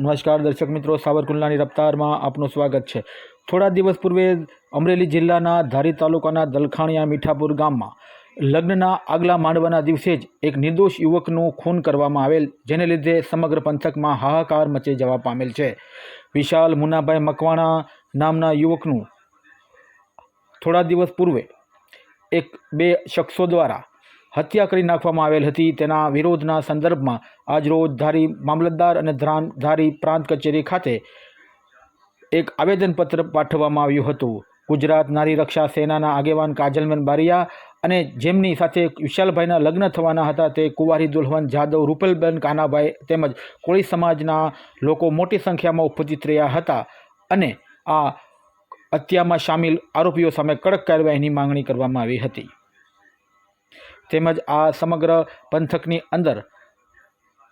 નમસ્કાર દર્શક મિત્રો, સાવરકુંડલાની રફતારમાં આપનું સ્વાગત છે. થોડા દિવસ પૂર્વે અમરેલી જિલ્લાના ધારી તાલુકાના દલખાણિયા મીઠાપુર ગામમાં લગ્નના આગલા માંડવાના દિવસે જ એક નિર્દોષ યુવકનું ખૂન કરવામાં આવેલ, જેને લીધે સમગ્ર પંથકમાં હાહાકાર મચી જવા પામેલ છે. વિશાલ મુનાભાઈ મકવાણા નામના યુવકનું થોડા દિવસ પૂર્વે એક બે શખ્સો દ્વારા હત્યા કરી નાખવામાં આવેલ હતી. તેના વિરોધના સંદર્ભમાં આજરોજ ધારી મામલતદાર અને ધારી પ્રાંત કચેરી ખાતે એક આવેદનપત્ર પાઠવવામાં આવ્યું હતું. ગુજરાત નારી રક્ષા સેનાના આગેવાન કાજલમેન બારિયા અને જેમની સાથે વિશાલભાઈના લગ્ન થવાના હતા તે કુંવારી દુલ્હન જાદવ, રૂપલબેન કાનાભાઈ તેમજ કોળી સમાજના લોકો મોટી સંખ્યામાં ઉપસ્થિત રહ્યા હતા અને આ હત્યામાં સામેલ આરોપીઓ સામે કડક કાર્યવાહીની માંગણી કરવામાં આવી હતી. તેમજ આ સમગ્ર પંથકની અંદર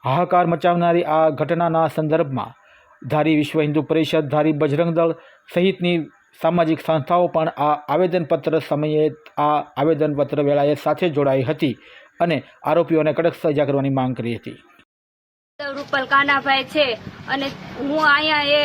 હાહાકાર મચાવનારી આ ઘટનાના સંદર્ભમાં ધારી વિશ્વ હિન્દુ પરિષદ, ધારી બજરંગ દળ સહિતની સામાજિક સંસ્થાઓ પણ આ આવેદનપત્ર સમયે આ આવેદનપત્ર વેળાએ સાથે જોડાઈ હતી અને આરોપીઓને કડક સજા કરવાની માંગ કરી હતી. રૂપલ કાનાભાઈ છે અને હું અહીંયા એ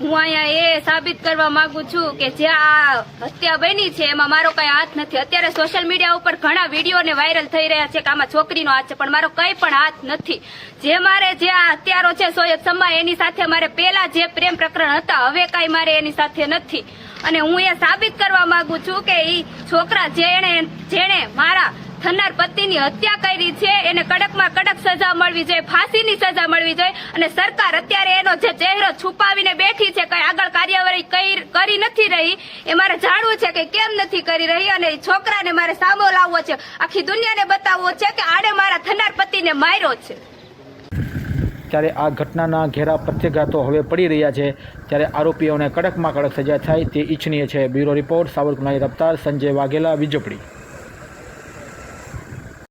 હું અહીંયા એ સાબિત કરવા માંગુ છું કે જે આ હત્યા બની છે, એમાં મારો કઈ હાથ નથી. અત્યારે સોશિયલ મીડિયા ઉપર ઘણા વીડિયો ને વાયરલ થઈ રહ્યા છે કે આમાં છોકરીનો હાથ છે, પણ મારો કઈ પણ હાથ નથી. જે મારે જે આ હત્યારો છે, સોયદ સમા એની સાથે મારે પેલા જે પ્રેમ પ્રકરણ હતા, હવે કઈ મારે એની સાથે નથી. અને હું એ સાબિત કરવા માંગુ છું કે ઈ છોકરા જેણે જેણે મારા થનાર પતિની હત્યા કરી છે. એને કડકમાં કડક સજા મળવી જોઈએ, ફાંસીની સજા મળવી જોઈએ અને સરકાર અત્યારે એનો જે ચહેરો છુપાવીને બેઠી છે, કઈ આગળ કાર્યવાહી કરી નથી રહી, એ મારે જાણવું છે કે કેમ નથી કરી રહી અને છોકરાને મારે સામો લાવવો છે. આખી દુનિયાને બતાવવો છે કે આડે મારા થનાર પતિને માર્યો છે. ત્યારે આ ઘટનાના ઘેરા પ્રત્યાઘાતો હવે પડી રહ્યા છે. ત્યારે આરોપીઓને કડકમાં કડક સજા થાય તે ઈચ્છનીય છે. બ્યુરો રિપોર્ટ સાવરકુંડલાની રફતાર સંજય વાઘેલા, વીજપડી.